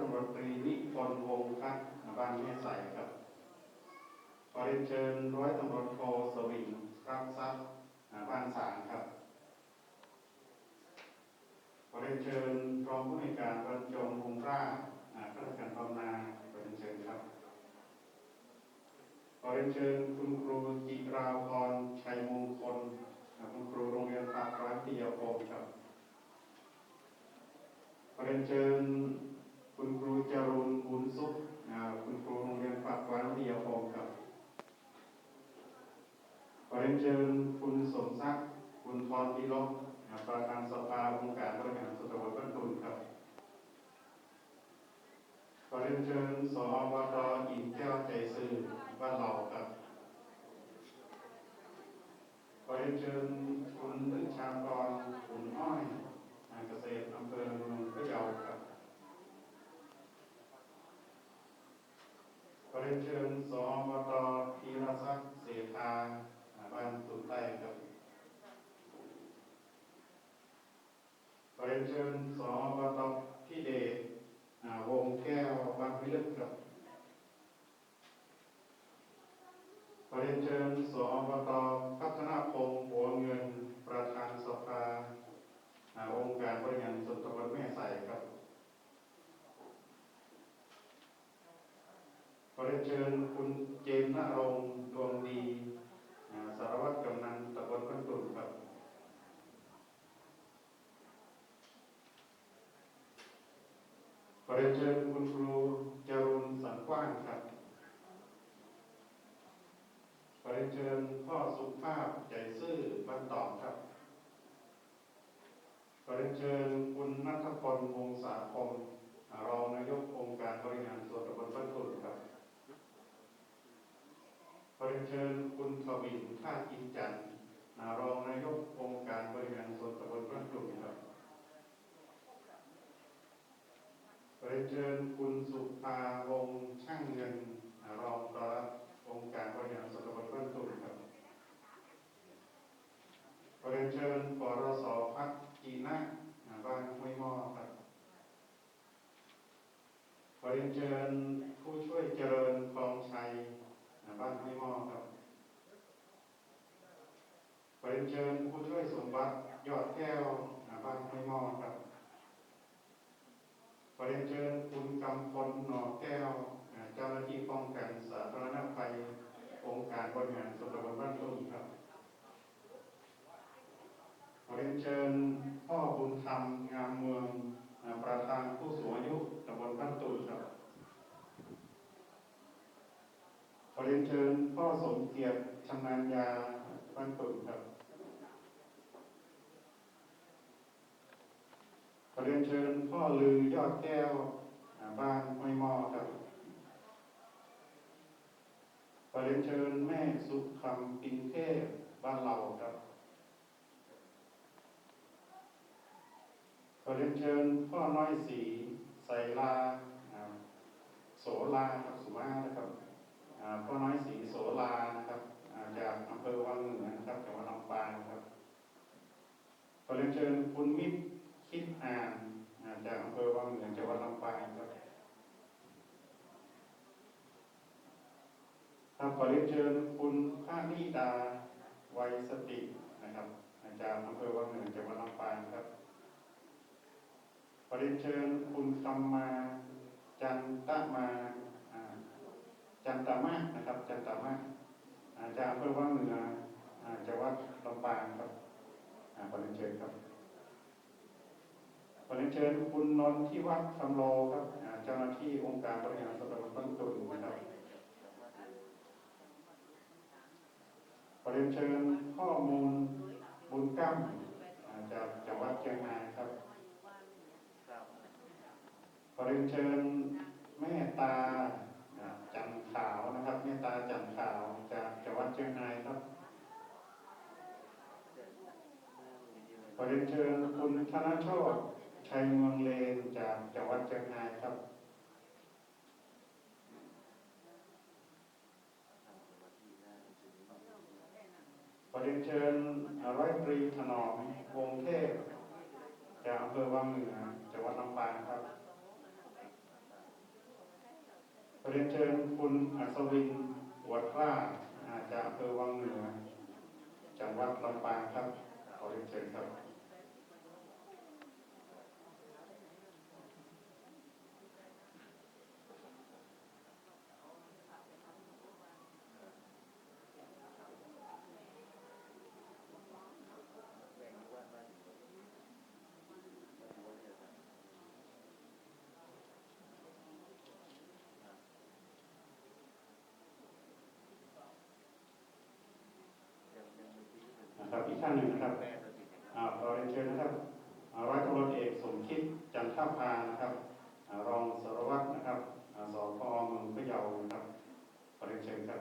ตำรวจตรีนิพนธ์วงศ์พัฒน์บ้านแม่ใสครับขอเรียนเชิญร้อยตำรวจโทสวินครับทรัพย์บ้านสางครับขอเรียนเชิญรองผู้ในการบรรจงวงศ์ราชอ่าข้าราชการบำนาญขอเรียนเชิญครับขอเรียนเชิญคุณครูจิราพรชัยมงคลคุณครูโรงเรียนปากร้านพิยาคมครับขอเรียนเชิญ คุณครูจรุนบุญสุขคุณครูโรงเรียนปากร้านพิยาคมครับขอเรียนเชิญคุณสมศักดิ์ คุณพรพิรมอ่าประธานสภาองค์การบริหารส่วนตำบลบ้านตุนครับขอเรียนเชิญสอบตอินแก้วใจซื่อบ้านเราครับขอเรียนเชิญคุณลึกชากรขุนอ้อยงานเกษตรอำเภอเมืองพะเยาครับ ขอเรียนเชิญสอบตธีรศักดิ์เสธาบ้านตุนใต้ครับขอเรียนเชิญสอบตพี่เดชอ่าวงแก้วบางพิลึกครับขอเรียนเชิญสอบตพัฒนาพงศ์หัวเงินประธานสภาอ่าองค์การบริหารส่วนตำบลแม่ใสครับ ขอเรียนเชิญคุณเจมส์ณรงค์ดวงดีสารวัตรกำนันตำบลบ้นตุ่นครับขอเรียนเชิญคุณครูจรุนสันกว้างครับขอเรียนเชิญพ่อสุภาพใจซื่อบ้านตอบครับขอเรียนเชิญคุณนัทพลวงศาคมรองนายกองค์การบริหารส่วนตำบลบ้านตุ่นครับ เรียนเชิญคุณทวินท่าอินจันทร์รองนายกองค์การบริหารส่วนตำบลบ้านตุ่นครับขอเรียนเชิญคุณสุภาวงช่างเงินรองปลัดองค์การบริหารส่วนตำบลบ้านตุ่นครับขอเรียนเชิญปรสพัฒน์จีนะบ้านห้วยหม้อครับขอเรียนเชิญผู้ช่วยเจริญคลองชัยบ้านห้วยหม้อครับ ขอ เรียนเชิญผู้ช่วยสมบัติยอดแก้วบ้านห้วยมอครับขอเรียนเชิญคุณกำพลหนอแก้ว เจ้าหน้าที่ป้องกันสาธารณภัยองค์การบริหารส่วนตำบลบ้านตุ้งครับขอเรียนเชิญพ่อบุญธรรมงามเมืองประธานผู้สูงอายุตำบลบ้านตุ้งครับขอเรียนเชิญพ่อสมเกียรติชำนาญยาบ้านตุ้งครับ ขอเรีย นเชิญพ่อลือยอดแก้วบ้านห้วยมอครับขอเรียนเชิญแม่สุขคำปินเทพบ้านเราครับขอเรียนเชิญพ่อน้อยสีใสลาโสลาครับสุมานะครับพ่อน้อยสีโสลานะครับจากอำเภอวังเหนือนะครับจังหวัดลำปางครับขอเรียนเชิญคุณมิตร คิดอ่านอาจากอำเภอวังเหนือจังหวัดลำปางครับครับขอเรียนเชิญคุณพระนิดาไวยสตินะครับ อาจารย์อำเภอวังเหนือจังหวัดลำปางครับขอเรียนเชิญคุณคำมาจันตมาจันตามะนะครับ จันตามะอาจารย์อำเภอวังเหนือจังหวัดลำปางครับขอเรียนเชิญครับ อเรียนเชิญคุณนนที่วัดคำโลครับเจ้าหน้าที่องค์การบริหารส่วนตำบลต้นตุนนะครับขอเรียนเชิญข้อมูลบุญกั้มจากจังหวัดเชียงรายครับขอเรียนเชิญแม่ตาจันขาวนะครับแม่ตาจันขาวจากจังหวัดเชียงรายครับขอเรียนเชิญคุณธนโชต ชัยเมืองเลนจากจังหวัดเชียงรายครับขอเรียนเชิญร้อยตรีถนอมวงเทพ จากอำเภอวังเหนือจังหวัดลำปางครับขเรียนเชิญคุณอัศวินวัดราชอาจากอำเภอวังเหนือจังหวัดลำปางครับขอเรียนเชิญครับ เอกสมคิดจันทภานะครับรองสารวัตรนะครับสพเมืองพะเยาครับประเด็นเชิญครับ